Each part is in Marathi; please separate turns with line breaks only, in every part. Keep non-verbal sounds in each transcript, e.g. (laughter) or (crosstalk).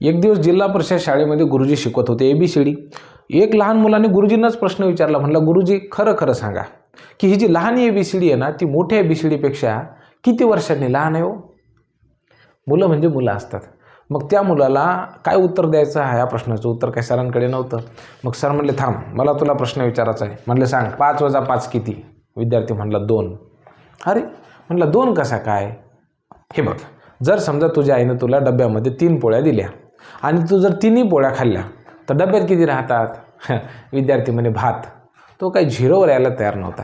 एक दिवस जिल्हा परिषद शाळेमध्ये गुरुजी शिकवत होते ए बी सी डी एक लहान मुलाने गुरुजींनाच प्रश्न विचारला म्हणला गुरुजी खरं खरं सांगा की ही जी लहान ए बी सी डी आहे ना ती मोठ्या ए बी सी डीपेक्षा किती वर्षांनी लहान आहे हो? मुलं म्हणजे मुलं असतात. मग त्या मुलाला काय उत्तर द्यायचं? हा या प्रश्नाचं उत्तर काय सरांकडे नव्हतं. मग सर म्हणले थांब मला तुला प्रश्न विचारायचा आहे. म्हणलं सांग पाच वजा पाच किती? विद्यार्थी म्हणला दोन. अरे म्हणलं दोन कसा काय? हे बघ जर समजा तुझ्या आईनं तुला डब्यामध्ये तीन पोळ्या दिल्या आणि तू जर तिन्ही पोळ्या खाल्ल्या तर डब्यात किती राहतात? (laughs) विद्यार्थी म्हणे भात. तो काही झिरोवर यायला तयार नव्हता.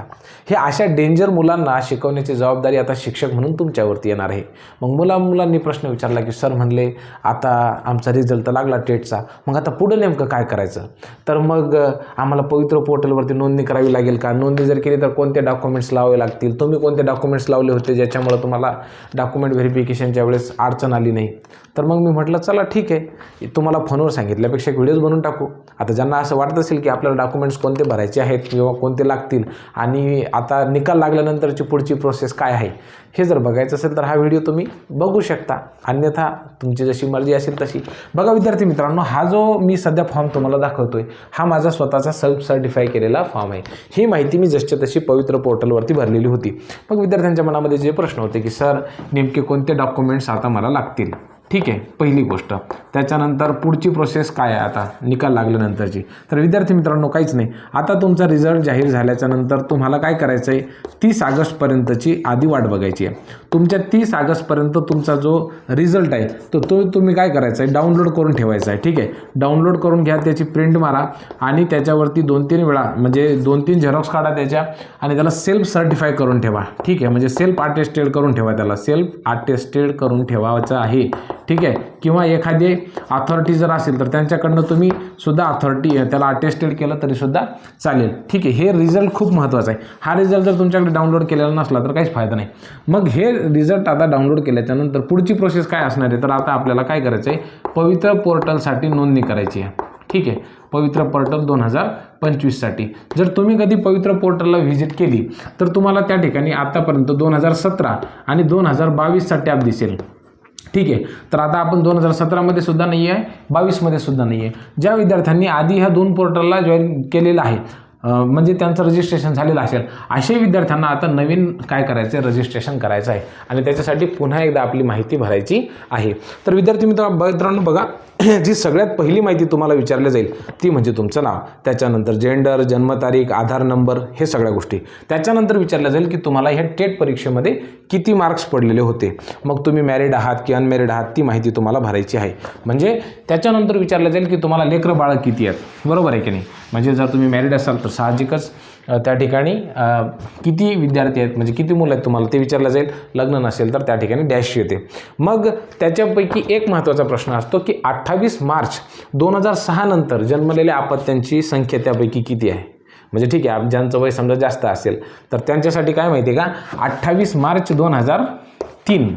हे अशा डेंजर मुलांना शिकवण्याची जबाबदारी आता शिक्षक म्हणून तुमच्यावरती येणार आहे. मग मुला मुलांनी प्रश्न विचारला की सर म्हणले आता आमचा रिझल्ट तर लागला टेटचा. मग आता पुढं नेमकं काय करायचं? तर मग आम्हाला पवित्र पोर्टलवरती नोंदणी करावी लागेल का? नोंदणी जर केली तर कोणते डॉक्युमेंट्स लावावे लागतील? तुम्ही कोणते डॉक्युमेंट्स लावले होते ज्याच्यामुळं तुम्हाला डॉक्युमेंट व्हेरिफिकेशनच्या वेळेस अडचण आली नाही? तर मग मी म्हटलं चला ठीक आहे. तुम्हाला फोनवर सांगितल्यापेक्षा एक व्हिडिओज बनवून टाकू. आता ज्यांना असं वाटत असेल की आपल्याला डॉक्युमेंट्स कोणते भरायचे आहेत किंवा कोणते लागतील आणि आता निकाल लागल्यानंतरची पुढची प्रोसेस काय आहे हे जर बघायचं असेल तर हा व्हिडिओ तुम्ही बघू शकता. अन्यथा तुमची जशी मर्जी असेल तशी. बघा विद्यार्थी मित्रांनो हा जो मी सध्या फॉर्म तुम्हाला दाखवतो आहे हा माझा स्वतःचा सेल्फ सर्टिफाय केलेला फॉर्म आहे. ही माहिती मी जसच्या तशी पवित्र पोर्टलवरती भरलेली होती. मग विद्यार्थ्यांच्या मनामध्ये जे प्रश्न होते की सर नेमके कोणते डॉक्युमेंट्स आता मला लागतील? ठीक आहे पहिली गोष्ट. त्याच्यानंतर पुढची प्रोसेस काय आहे आता? निकाल लागल्यानंतरची. तर विद्यार्थी मित्रांनो काहीच नाही. आता तुमचा रिझल्ट जाहीर झाल्याच्यानंतर तुम्हाला काय करायचं आहे तीस ऑगस्टपर्यंतची आधी वाट बघायची आहे. तुमच्या तीस ऑगस्टपर्यंत तुमचा जो रिझल्ट आहे तो तो तुम्ही काय करायचा आहे डाउनलोड करून ठेवायचा आहे ठीक आहे? डाउनलोड करून घ्या त्याची प्रिंट मारा आणि त्याच्यावरती दोन तीन वेळा म्हणजे दोन तीन झेरॉक्स काढा त्याच्या आणि त्याला सेल्फ सर्टिफाय करून ठेवा. ठीक आहे? म्हणजे सेल्फ आर्टेस्टेड करून ठेवा त्याला. सेल्फ आर्टेस्टेड करून ठेवायचं आहे. ठीक आहे? किंवा एखादे अथॉरिटी जर असेल तर त्यांच्याकडनं तुम्ही सुद्धा अथॉरिटी त्याला अटेस्टेड केलं तरी सुद्धा चालेल. ठीक आहे हे रिझल्ट खूप महत्त्वाचा आहे. हा रिझल्ट जर तुमच्याकडे डाउनलोड केलेला नसला तर काहीच फायदा नाही. मग हे रिझल्ट आता डाउनलोड केल्याच्यानंतर पुढची प्रोसेस काय असणार आहे? तर आता आपल्याला काय करायचं आहे? पवित्र पोर्टलसाठी नोंदणी करायची आहे. ठीक आहे पवित्र पोर्टल दोन हजार पंचवीससाठी. जर तुम्ही कधी पवित्र पोर्टलला व्हिजिट केली तर तुम्हाला त्या ठिकाणी आतापर्यंत दोन हजार सतरा आणि दोन हजार बावीसचा टॅब दिसेल. ठीक आहे. तर आता आपण दोन हजार सतरामध्ये सुद्धा नाही आहे बावीसमध्ये सुद्धा नाही आहे ज्या विद्यार्थ्यांनी आधी ह्या दोन पोर्टलला जॉईन केलेलं आहे म्हणजे त्यांचं रजिस्ट्रेशन झालेलं असेल. असे विद्यार्थ्यांना आता नवीन काय करायचं आहे रजिस्ट्रेशन करायचं आहे. आणि त्याच्यासाठी पुन्हा एकदा आपली माहिती भरायची आहे. तर विद्यार्थी मित्र मित्रांनो बघा (clears throat) जी सगळ्यात पहिली माहिती तुम्हाला विचारली जाईल ती म्हणजे तुमचं नाव. त्याच्यानंतर जेंडर जन्मतारीख आधार नंबर हे सगळ्या गोष्टी. त्याच्यानंतर विचारलं जाईल की तुम्हाला ह्या टेट परीक्षेमध्ये किती मार्क्स पडलेले होते? मग तुम्ही मॅरिड आहात की अनमॅरिड आहात ती माहिती तुम्हाला भरायची आहे. म्हणजे त्याच्यानंतर विचारलं जाईल की तुम्हाला लेकरं बाळं किती आहेत? बरोबर आहे की नाही? म्हणजे जर तुम्ही मॅरिड असाल तर साहजिकच त्या ठिकाणी किती विद्यार्थी आहेत म्हणजे किती मुलं आहेत तुम्हाला ते विचारलं जाईल. लग्न नसेल तर त्या ठिकाणी डॅश येते. मग त्याच्यापैकी एक महत्त्वाचा प्रश्न असतो की अठ्ठावीस मार्च दोन हजार सहा नंतर जन्मलेल्या आपत्त्यांची संख्या त्यापैकी किती आहे? म्हणजे ठीक आहे ज्यांचं वय समजा जास्त असेल तर त्यांच्यासाठी काय माहिती आहे का? अठ्ठावीस मार्च दोन हजार तीन.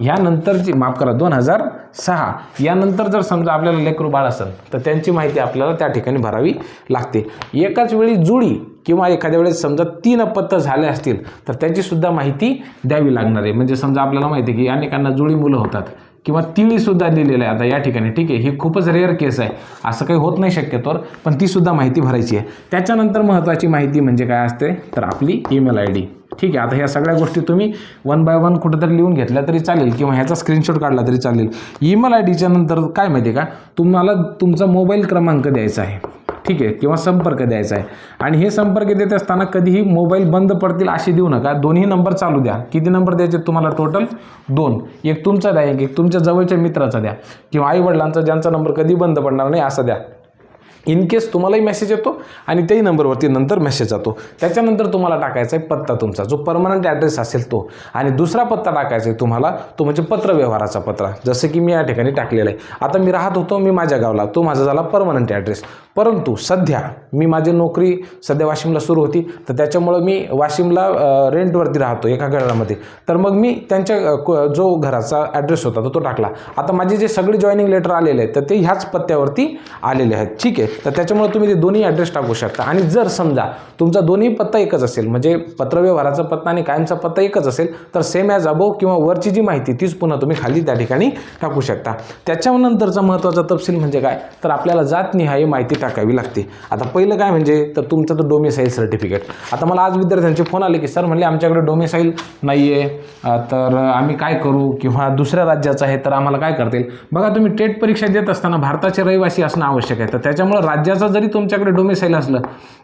यानंतरची माफ करा दोन हजार सहा. यानंतर जर समजा आपल्याला लेकरू बाळ असेल तर त्यांची माहिती आपल्याला त्या ठिकाणी भरावी लागते. एकाच वेळी जुळी किंवा एखाद्या वेळेस समजा तीन अपत्य झाले असतील तर त्याचीसुद्धा माहिती द्यावी लागणार आहे. म्हणजे समजा आपल्याला माहिती आहे की अनेकांना जुळी मुलं होतात किंवा तिळीसुद्धा दिलेलं आहे आता या ठिकाणी ठीक आहे ही खूपच रेअर केस आहे. असं काही होत नाही शक्यतोवर पण तीसुद्धा माहिती भरायची आहे. त्याच्यानंतर महत्त्वाची माहिती म्हणजे काय असते? तर आपली ईमेल आय डी ठीक आहे आता ह्या सगळ्या गोष्टी तुम्ही वन बाय वन कुठेतरी लिहून घेतल्या तरी चालेल किंवा ह्याचा स्क्रीनशॉट काढला तरी चालेल. ईमेल आय डीच्या नंतर काय माहिती आहे का? तुम्हाला तुमचा मोबाईल क्रमांक द्यायचा आहे. ठीक आहे किंवा संपर्क द्यायचा आहे. आणि हे संपर्क देत असताना कधीही मोबाईल बंद पडतील अशी देऊ नका. दोन्ही नंबर चालू द्या. किती नंबर द्यायचे तुम्हाला टोटल दोन. एक तुमचा द्या एक तुमच्या जवळच्या मित्राचा द्या. किंवा आईवडिलांचा ज्यांचा नंबर कधी बंद पडणार नाही असा द्या. इन केस तुम्हालाही मेसेज येतो आणि त्याही नंबरवरती नंतर मेसेज जातो. त्याच्यानंतर तुम्हाला टाकायचा आहे पत्ता तुमचा. जो परमनंट ॲड्रेस असेल तो. आणि दुसरा पत्ता टाकायचा आहे तुम्हाला तो म्हणजे पत्रव्यवहाराचा पत्रा. जसं की मी या ठिकाणी टाकलेला आहे. आता मी राहत होतो मी माझ्या गावला. तो माझा झाला परमनंट ॲड्रेस परंतु सध्या मी माझी नोकरी सध्या वाशिमला सुरू होती तर त्याच्यामुळं मी वाशिमला रेंटवरती राहतो एका घरामध्ये. तर मग मी त्यांच्या जो घराचा ॲड्रेस होता तो तो टाकला. आता माझे जे सगळे जॉईनिंग लेटर आलेले आहेत तर ते ह्याच पत्त्यावरती आलेले आहेत. ठीक आहे? तर त्याच्यामुळे तुम्ही ते दोन्ही ॲड्रेस टाकू शकता. आणि जर समजा तुमचा दोन्ही पत्ता एकच असेल म्हणजे पत्रव्यवहाराचा पत्ता आणि कायमचा पत्ता एकच असेल तर सेम ॲज अबो किंवा वरची जी माहिती तीच पुन्हा तुम्ही खाली त्या ठिकाणी टाकू शकता. त्याच्यानंतरचा महत्त्वाचा तपशील म्हणजे काय? तर आपल्याला जातनिहाय माहिती टाकावी लागते. आता पहिलं काय म्हणजे तर तुमचं तर डोमेसाईल सर्टिफिकेट आता मला आज विद्यार्थ्यांचे फोन आले की सर म्हणले आमच्याकडे डोमेसाईल नाही आहे तर आम्ही काय करू? किंवा दुसऱ्या राज्याचं आहे तर आम्हाला काय करतील बघा तुम्ही टेट परीक्षा देत असताना भारताचे रहिवासी असणं आवश्यक आहे. तर त्याच्यामुळं राज्याचं जरी तुमच्याकडे डोमेसाईल असलं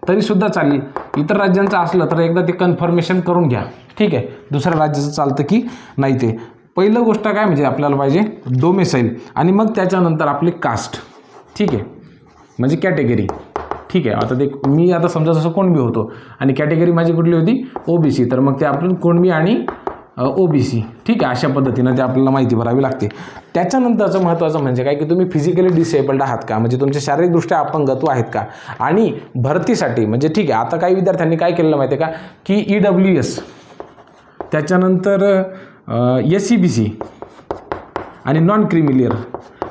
तरीसुद्धा चालेल. इतर राज्यांचं असलं तर एकदा ते कन्फर्मेशन करून घ्या. ठीक आहे? दुसऱ्या राज्याचं चालतं की नाही ते. पहिलं गोष्ट काय म्हणजे आपल्याला पाहिजे? डोमेसाईल आणि मग त्याच्यानंतर आपली कास्ट ठीक आहे? म्हणजे कॅटेगरी. ठीक आहे आता ते मी आता समजा जसं कोणबी होतो आणि कॅटेगरी माझी कुठली होती? ओ बी सी तर मग ते आपण कोणबी आणि ओ बी सी ठीक आहे अशा पद्धतीनं ते आपल्याला माहिती भरावी लागते. त्याच्यानंतरचं महत्त्वाचं म्हणजे काय की तुम्ही फिजिकली डिसेबल्ड आहात का? म्हणजे तुमचे शारीरिकदृष्ट्या अपंगत्व आहेत का? आणि भरतीसाठी म्हणजे ठीक आहे आता काही विद्यार्थ्यांनी काय केलेलं माहिती आहे का? की ई डब्ल्यू एस त्याच्यानंतर एस सी बी सी आणि नॉन क्रिमिलियर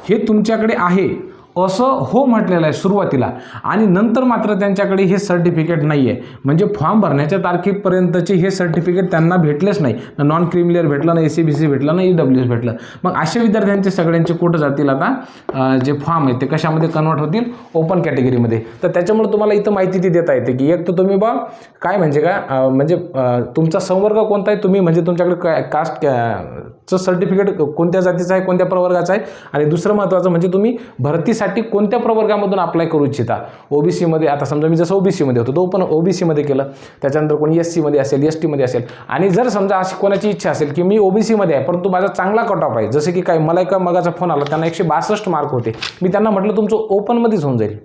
हे तुमच्याकडे आहे. असं हो म्हटलेलं आहे सुरुवातीला. आणि नंतर मात्र त्यांच्याकडे हे सर्टिफिकेट नाही आहे म्हणजे फॉर्म भरण्याच्या तारखेपर्यंतचे हे सर्टिफिकेट त्यांना भेटलेच नाही. नॉन क्रिमिलियर भेटलं ना ए सी बी सी भेटलं ना ई डब्ल्यू एस भेटलं. मग अशा विद्यार्थ्यांचे सगळ्यांचे कुठं जातील आता? जे फॉर्म आहेत ते कशामध्ये कन्वर्ट होतील? ओपन कॅटेगरीमध्ये तर त्याच्यामुळे तुम्हाला इथं माहिती ती देता येते की एक तर तुम्ही बा काय म्हणजे का म्हणजे तुमचा संवर्ग कोणता आहे? तुम्ही म्हणजे तुमच्याकडे काय कास्ट चं सर्टिफिकेट कोणत्या जातीचं आहे कोणत्या प्रवर्गाचं आहे? आणि दुसरं महत्त्वाचं म्हणजे तुम्ही भरतीसाठी कोणत्या प्रवर्गामधून अप्लाय करू इच्छिता? ओबीसीमध्ये आता समजा मी जसं ओबीसीमध्ये होतो तो पण ओबीसीमध्ये केलं. त्याच्यानंतर कोणी एस सीमध्ये असेल एस टीमध्ये असेल. आणि जर समजा अशी कोणाची इच्छा असेल की मी ओबीसीमध्ये आहे परंतु माझा चांगला कट ऑफ आहे जसं की काय मला एका मगाचा फोन आला त्यांना एकशे बासष्ट मार्क होते. मी त्यांना म्हटलं तुमचं ओपनमध्येच होऊन जाईल.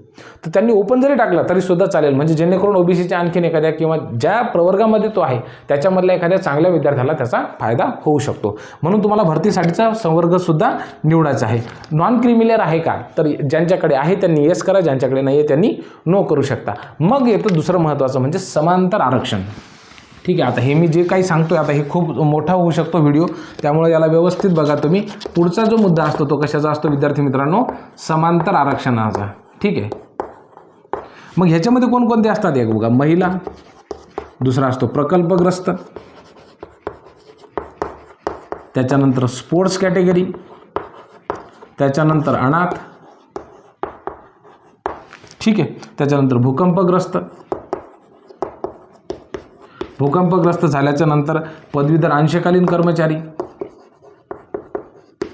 तर त्यांनी ओपन जरी टाकलं तरी सुद्धा चालेल. म्हणजे जेणेकरून ओबीसीच्या आणखीन एखाद्या किंवा ज्या प्रवर्गामध्ये तो आहे त्याच्यामधल्या एखाद्या चांगल्या विद्यार्थ्याला त्याचा फायदा होऊ शकतो. म्हणून तुम्हाला भरतीसाठीचा संवर्गसुद्धा निवडायचा आहे. नॉन क्रिमिलर आहे का? तर ज्यांच्याकडे आहे त्यांनी येस करा. ज्यांच्याकडे नाही आहे त्यांनी नो करू शकता. मग येतं दुसरं महत्त्वाचं म्हणजे समांतर आरक्षण. ठीक आहे आता हे मी जे काही सांगतोय आता हे खूप मोठा होऊ शकतो व्हिडिओ त्यामुळे याला व्यवस्थित बघा तुम्ही. पुढचा जो मुद्दा असतो तो कशाचा असतो? विद्यार्थी मित्रांनो समांतर आरक्षणाचा. ठीक आहे. मग ह्याच्यामध्ये कोणकोणते असतात? एक बघा महिला दुसरा असतो प्रकल्पग्रस्त त्याच्यानंतर स्पोर्ट्स कॅटेगरी त्याच्यानंतर अनाथ ठीक आहे. त्याच्यानंतर भूकंपग्रस्त भूकंपग्रस्त झाल्याच्यानंतर पदवीधर अंशकालीन कर्मचारी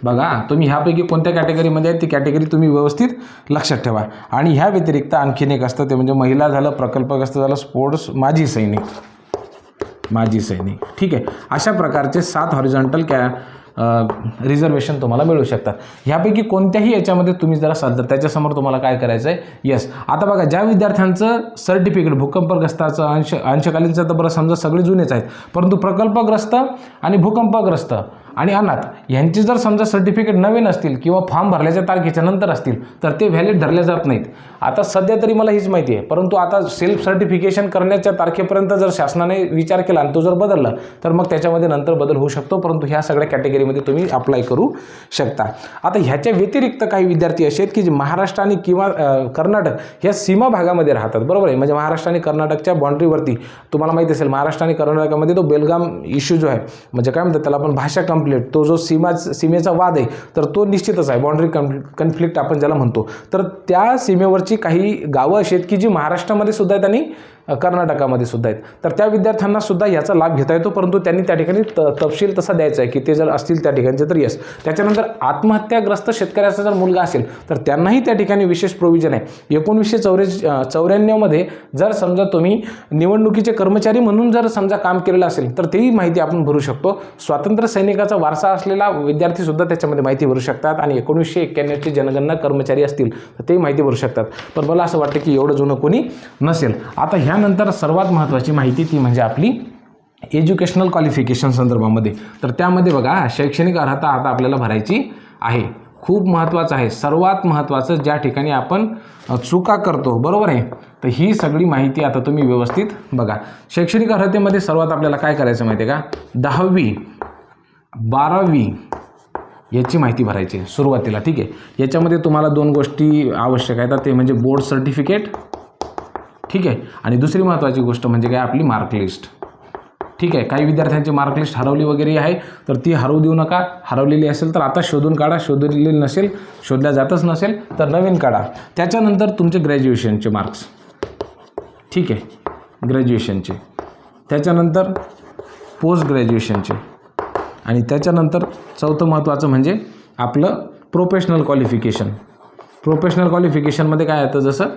बघा तुम्ही ह्यापैकी कोणत्या कॅटेगरीमध्ये आहे ती कॅटेगरी तुम्ही व्यवस्थित लक्षात ठेवा. आणि ह्या व्यतिरिक्त आणखीन एक असतं ते म्हणजे महिला झालं प्रकल्पग्रस्त झालं स्पोर्ट्स माजी सैनिक. माजी सैनिक. ठीक आहे. अशा प्रकारचे सात हॉरिझॉन्टल कॅ रिझर्वेशन तुम्हाला मिळू शकतात. ह्यापैकी कोणत्याही याच्यामध्ये तुम्ही जरा साधर त्याच्यासमोर तुम्हाला काय करायचं आहे येस आता बघा ज्या विद्यार्थ्यांचं सर्टिफिकेट भूकंपग्रस्ताचं अंश अंशकालीनचं तर बरं समजा सगळे जुनेच आहेत. परंतु प्रकल्पग्रस्त आणि भूकंपग्रस्त आणि अनाथ यांचे जर समजा सर्टिफिकेट नवीन असतील किंवा फॉर्म भरल्याच्या तारखेच्या नंतर असतील तर ते व्हॅलिड धरले जात नाहीत. आता सध्या तरी मला हीच माहिती आहे परंतु आता सेल्फ सर्टिफिकेशन करण्याच्या तारखेपर्यंत जर शासनाने विचार केला आणि तो जर बदलला तर मग त्याच्यामध्ये नंतर बदल होऊ शकतो परंतु ह्या सगळ्या कॅटेगरीमध्ये तुम्ही अप्लाय करू शकता. आता ह्याच्या व्यतिरिक्त काही विद्यार्थी असे आहेत की जे महाराष्ट्र आणि किंवा कर्नाटक ह्या सीमा भागामध्ये राहतात. बरोबर आहे? म्हणजे महाराष्ट्र आणि कर्नाटकच्या बाँड्रीवरती तुम्हाला माहिती असेल महाराष्ट्र आणि कर्नाटकामध्ये तो बेलगाम इश्यू जो आहे म्हणजे काय म्हणतात त्याला आपण? भाषा कंप कॉन्फ्लिक्ट तो जो सीमा सीमेचा वाद आहे तर तो निश्चितच आहे. बाँड्री कन्फ्लिक्ट आपण ज्याला म्हणतो. तर त्या सीमेवरची काही गावं अशी आहेत की जी महाराष्ट्रामध्ये सुद्धा आहेत कर्नाटकामध्ये सुद्धा आहेत. तर त्या विद्यार्थ्यांना सुद्धा याचा लाभ घेता येतो परंतु त्यांनी त्या ठिकाणी त तपशील तसा द्यायचा आहे की ते जर असतील त्या ठिकाणचे तर येस त्याच्यानंतर आत्महत्याग्रस्त शेतकऱ्याचा जर मुलगा असेल तर त्यांनाही त्या ठिकाणी विशेष प्रोव्हिजन आहे. एकोणीसशे चौऱ्या चौऱ्याण्णवमध्ये जर समजा तुम्ही निवडणुकीचे कर्मचारी म्हणून जर समजा काम केलेलं असेल तर तेही माहिती आपण भरू शकतो. स्वातंत्र्य सैनिकाचा वारसा असलेला विद्यार्थीसुद्धा त्याच्यामध्ये माहिती भरू शकतात आणि एकोणीसशे एक्क्याण्णवची जनगणना कर्मचारी असतील तर तेही माहिती भरू शकतात. पण मला असं वाटतं की एवढं जुनं कोणी नसेल. आता ह्या ह्यानंतर सर्वात महत्त्वाची माहिती ती म्हणजे आपली एज्युकेशनल क्वालिफिकेशन संदर्भामध्ये. तर त्यामध्ये बघा शैक्षणिक अर्हता आता आपल्याला भरायची आहे. खूप महत्त्वाचं आहे. सर्वात महत्त्वाचं ज्या ठिकाणी आपण चुका करतो बरोबर आहे? तर ही सगळी माहिती आता तुम्ही व्यवस्थित बघा. शैक्षणिक अर्हतेमध्ये सर्वात आपल्याला काय करायचं माहिती आहे का? दहावी बारावी याची माहिती भरायची आहे सुरुवातीला ठीक आहे? याच्यामध्ये तुम्हाला दोन गोष्टी आवश्यक आहेत. ते म्हणजे बोर्ड सर्टिफिकेट ठीक आहे? आणि दुसरी महत्त्वाची गोष्ट म्हणजे काय? आपली मार्क लिस्ट ठीक आहे? काही विद्यार्थ्यांची मार्क लिस्ट हरवली वगैरे आहे तर ती हरवू देऊ नका. हरवलेली असेल तर आता शोधून काढा. शोधलेली नसेल शोधल्या जातच नसेल तर नवीन काढा. त्याच्यानंतर तुमचे ग्रॅज्युएशनचे मार्क्स ठीक आहे? ग्रॅज्युएशनचे त्याच्यानंतर पोस्ट ग्रॅज्युएशनचे आणि त्याच्यानंतर चौथं महत्त्वाचं म्हणजे आपलं प्रोफेशनल क्वालिफिकेशन प्रोफेशनल क्वालिफिकेशनमध्ये काय येतं? जसं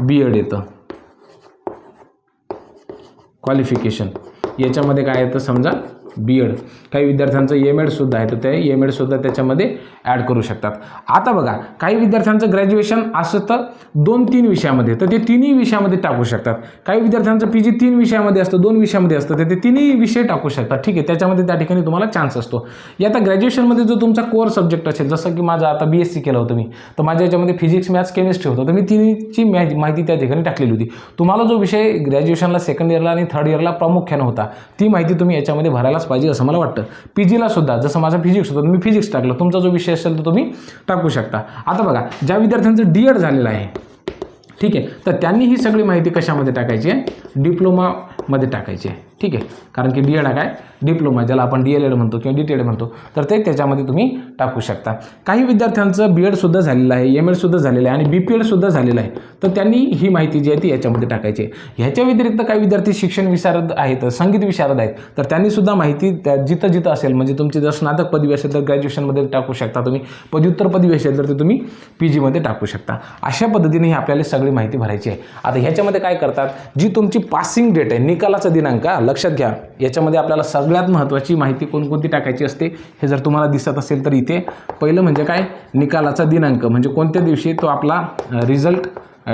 बी एड येतं. क्वालिफिकेशन याच्यामध्ये काय येतं समजा? बी एड काही विद्यार्थ्यांचं एम एडसुद्धा आहे तर ते एम एडसुद्धा त्याच्यामध्ये ॲड करू शकतात. आता बघा काही विद्यार्थ्यांचं ग्रॅज्युएशन असं तर दोन तीन विषयामध्ये तर ते तिन्ही विषयामध्ये टाकू शकतात. काही विद्यार्थ्यांचं पी जी तीन विषयामध्ये असतं दोन विषयामध्ये असतं तर ते तिन्ही विषय टाकू शकतात. ठीक आहे त्याच्यामध्ये त्या ठिकाणी तुम्हाला चान्स असतो. या आता ग्रॅज्युएशनमध्ये जो तुमचा कोर सब्जेक्ट असेल जसं की माझं आता बी एस सी केलं होतं मी तर माझ्या याच्यामध्ये फिजिक्स मॅथ्स केमिस्ट्री होतं तर मी तिन्हीची माहिती माहिती त्या ठिकाणी टाकलेली होती. तुम्हाला जो विषय ग्रॅज्युएशनला सेकंड इयरला आणि थर्ड इयरला प्रामुख्यानं होता ती माहिती तुम्ही याच्यामध्ये भरायला टाकलाच पाहिजे असं मला वाटतं. पी जीला सुद्धा जसं माझा फिजिक्स होतं मी फिजिक्स टाकलं. तुमचा जो विषय असेल तर तुम्ही टाकू शकता. आता बघा ज्या विद्यार्थ्यांचं डी एड झालेलं आहे ठीक आहे तर त्यांनी ही सगळी माहिती कशामध्ये टाकायची आहे? मध्ये टाकायचे आहे. ठीक आहे? कारण की डी एड हा काय? डिप्लोमा ज्याला आपण डी एल एड म्हणतो किंवा डी टी एड म्हणतो. तर ते त्याच्यामध्ये तुम्ही टाकू शकता. काही विद्यार्थ्यांचं बी एडसुद्धा झालेलं आहे एम एडसुद्धा झालेलं आहे आणि बी पी एडसुद्धा झालेलं आहे. तर त्यांनी ही माहिती जी आहे ती याच्यामध्ये टाकायची आहे. ह्याच्या व्यतिरिक्त काही विद्यार्थी शिक्षण विशारद आहेत संगीत विशारद आहेत. तर त्यांनीसुद्धा माहिती त्या जिथं जिथं असेल म्हणजे तुमची जर स्नातक पदवी असेल तर ग्रॅज्युएशनमध्ये टाकू शकता तुम्ही. पदव्युत्तर पदवी असेल तर ते तुम्ही पी जीमध्ये टाकू शकता. अशा पद्धतीने ही आपल्याला सगळी माहिती भरायची आहे. आता ह्याच्यामध्ये काय करतात? जी तुमची पासिंग डेट आहे निकालाचा दिनांक लक्षात घ्या. याच्यामध्ये आपल्याला सगळ्यात महत्त्वाची माहिती कोणकोणती टाकायची असते हे जर तुम्हाला दिसत असेल तर इथे. पहिलं म्हणजे काय? निकालाचा दिनांक म्हणजे कोणत्या दिवशी तो आपला रिझल्ट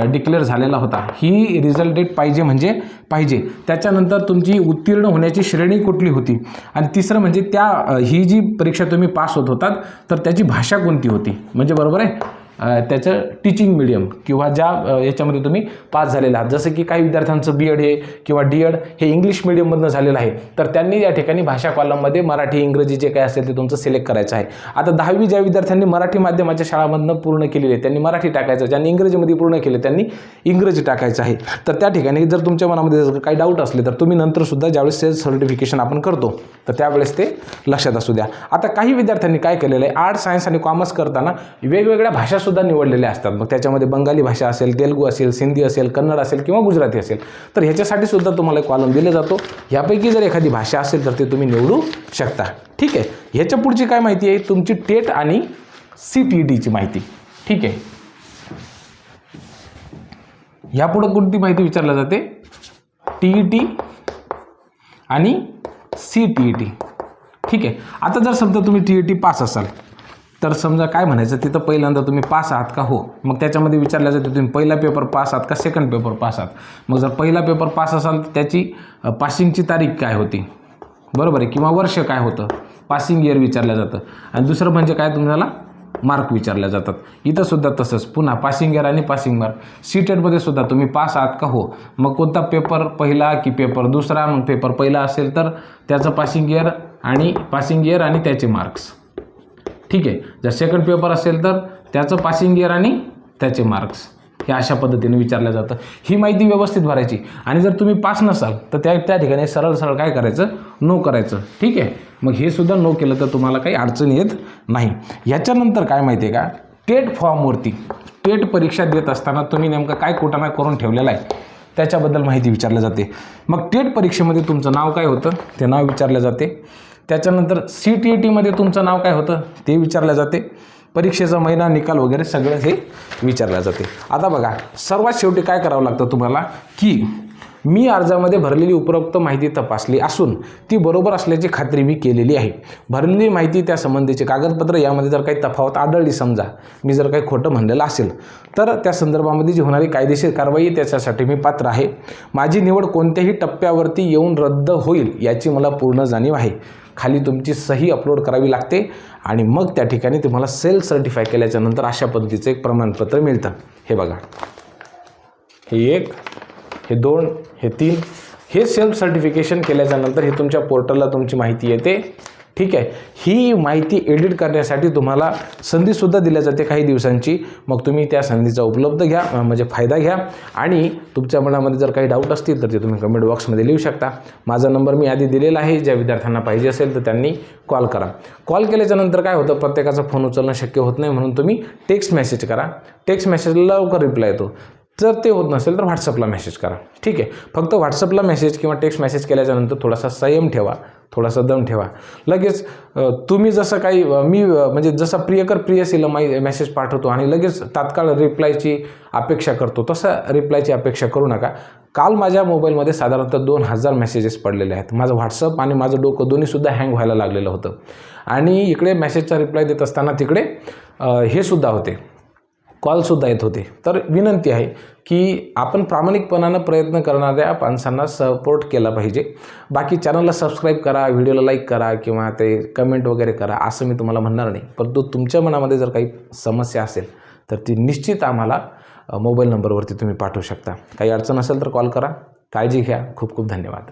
डिक्लेअर झालेला होता. ही रिझल्ट डेट पाहिजे म्हणजे पाहिजे. त्याच्यानंतर तुमची उत्तीर्ण होण्याची श्रेणी कुठली होती? आणि तिसरं म्हणजे त्या ही जी परीक्षा तुम्ही पास होत होतात तर त्याची भाषा कोणती होती? म्हणजे बरोबर आहे? त्याचं टीचिंग मिडियम किंवा ज्या याच्यामध्ये तुम्ही पास झालेला आहात. जसं की काही विद्यार्थ्यांचं बी एड हे किंवा डी एड हे इंग्लिश मिडियममधनं झालेलं आहे. तर त्यांनी या ठिकाणी भाषा कॉलममध्ये मराठी इंग्रजी जे काय असेल ते तुमचं सिलेक्ट करायचं आहे. आता दहावी ज्या विद्यार्थ्यांनी मराठी माध्यमाच्या शाळामधनं पूर्ण केलेली आहे त्यांनी मराठी टाकायचं ज्यांनी इंग्रजीमध्ये पूर्ण केले त्यांनी इंग्रजी टाकायचं आहे. तर त्या ठिकाणी जर तुमच्या मनामध्ये जर काही डाऊट असले तर तुम्ही नंतरसुद्धा ज्यावेळेस सेल्फ सर्टिफिकेशन आपण करतो तर त्यावेळेस ते लक्षात असू द्या. आता काही विद्यार्थ्यांनी काय केलेलं आहे आर्ट सायन्स आणि कॉमर्स करताना वेगवेगळ्या सुद्धा निवडलेल्या असतात. मग त्याच्यामध्ये बंगाली भाषा असेल तेलगू असेल सिंधी असेल कन्नड असेल किंवा गुजराती असेल तर ह्याच्यासाठी सुद्धा तुम्हाला कॉलम दिले जातो. यापैकी जर एखादी भाषा असेल तर ते तुम्ही निवडू शकता. ठीक आहे? ह्याच्या पुढची काय माहिती आहे? तुमची टेट आणि सी टी ई टीची माहिती. ठीक आहे? यापुढं कोणती माहिती विचारली जाते? टी ई टी आणि सी टी ई टी. ठीक आहे? आता जर समजा तुम्ही टी ई टी पास असाल तर समजा काय म्हणायचं तिथं पहिल्यांदा तुम्ही पास आहात का? हो. मग त्याच्यामध्ये विचारलं जातं तुम्ही पहिला पेपर पास आहात का? सेकंड पेपर पास आहात? मग जर पहिला पेपर पास असाल तर त्याची पासिंगची तारीख काय होती? बरोबर आहे? किंवा वर्ष काय होतं? पासिंग इयर विचारलं जातं. आणि दुसरं म्हणजे काय? तुम्हाला मार्क विचारल्या जातात. इथं सुद्धा तसंच. पुन्हा पासिंग इयर आणि पासिंग मार्क सीटेटमध्ये सुद्धा तुम्ही पास आहात का? हो. मग कोणता पेपर पहिला की पेपर दुसरा? मग पेपर पहिला असेल तर त्याचं पासिंग इयर आणि पासिंग इयर आणि त्याचे मार्क्स ठीक आहे. जर सेकंड पेपर असेल तर त्याचं पासिंग इयर आणि त्याचे मार्क्स हे अशा पद्धतीने विचारलं जातं. ही माहिती व्यवस्थित भरायची. आणि जर तुम्ही पास नसाल तर त्या त्या ठिकाणी सरळ सरळ काय करायचं? नो करायचं. ठीक आहे? मग हे सुद्धा नो केलं तर तुम्हाला काही अडचण येत नाही. ह्याच्यानंतर काय माहिती आहे का? टेट फॉर्मवरती टेट परीक्षा देत असताना तुम्ही नेमकं काय कुटाणा करून ठेवलेला आहे? त्याच्याबद्दल माहिती विचारली जाते. मग टेट परीक्षेमध्ये तुमचं नाव काय होतं? ते नाव विचारलं जाते. त्याच्यानंतर सी टी ई टीमध्ये तुमचं नाव काय होतं? ते विचारलं जाते. परीक्षेचा महिना निकाल वगैरे सगळं हे विचारलं जाते. आता बघा सर्वात शेवटी काय करावं लागतं तुम्हाला? की मी अर्जामध्ये भरलेली उपरोक्त माहिती तपासली असून ती बरोबर असल्याची खात्री मी केलेली आहे. भरलेली माहिती त्या संबंधीचे कागदपत्र यामध्ये जर काही तफावत आढळली समजा मी जर काही खोटं म्हणलेलं असेल तर त्या संदर्भामध्ये जी होणारी कायदेशीर कारवाई त्याच्यासाठी मी पात्र आहे. माझी निवड कोणत्याही टप्प्यावरती येऊन रद्द होईल याची मला पूर्ण जाणीव आहे. खाली तुमची सही अपलोड करावी लागते आणि मग त्या ठिकाणी तुम्हाला सेल्फ सर्टिफाय केल्याच्यानंतर अशा पद्धतीचं एक प्रमाणपत्र मिळतं. हे बघा. हे एक हे दोन हे तीन हे सेल्फ सर्टिफिकेशन केल्याच्यानंतर हे तुमच्या पोर्टलला तुमची माहिती येते. ठीक आहे. ही माहिती एडिट करण्यासाठी तुम्हाला संधीसुद्धा दिल्या जाते काही दिवसांची. मग तुम्ही त्या संधीचा उपलब्ध घ्या म्हणजे फायदा घ्या. आणि तुमच्या मनामध्ये जर काही डाऊट असतील तर ते तुम्ही कमेंट बॉक्समध्ये लिहू शकता. माझा नंबर मी आधी दिलेला आहे. ज्या विद्यार्थ्यांना पाहिजे असेल तर त्यांनी कॉल करा. कॉल केल्याच्यानंतर काय होतं? प्रत्येकाचा फोन उचलणं शक्य होत नाही म्हणून तुम्ही टेक्स्ट मेसेज करा. टेक्स्ट मेसेजला लवकर रिप्लाय येतो. जर ते होत नसेल तर व्हॉट्सअपला मेसेज करा. ठीक आहे. फक्त व्हॉट्सअपला मेसेज किंवा टेक्स्ट मेसेज केल्याच्यानंतर थोडासा संयम ठेवा. थोडासा दम ठेवा. लगेच तुम्ही जसं काही मी म्हणजे जसा प्रियकर प्रियसीला माई मेसेज पाठवतो आणि लगेच तात्काळ रिप्लायची अपेक्षा करतो तसं रिप्लायची अपेक्षा करू नका. काल माझ्या मोबाईलमध्ये साधारणतः दोन हजार मेसेजेस पडलेले आहेत. माझं व्हॉट्सअप आणि माझं डोकं दोन्हीसुद्धा हँग व्हायला लागलेलं होतं. आणि इकडे मेसेजचा रिप्लाय देत असताना तिकडे हे सुद्धा होते. कॉलसुद्धा येत होते. तर विनंती आहे की आपण प्रामाणिकपणानं प्रयत्न करणाऱ्या माणसांना सपोर्ट केला पाहिजे. बाकी चॅनलला सबस्क्राईब करा व्हिडिओला लाईक करा किंवा ते कमेंट वगैरे करा असं मी तुम्हाला म्हणणार नाही. परंतु तुमच्या मनामध्ये जर काही समस्या असेल तर ती निश्चित आम्हाला मोबाईल नंबरवरती तुम्ही पाठवू शकता. काही अडचण असेल तर कॉल करा. काळजी घ्या. खूप खूप धन्यवाद.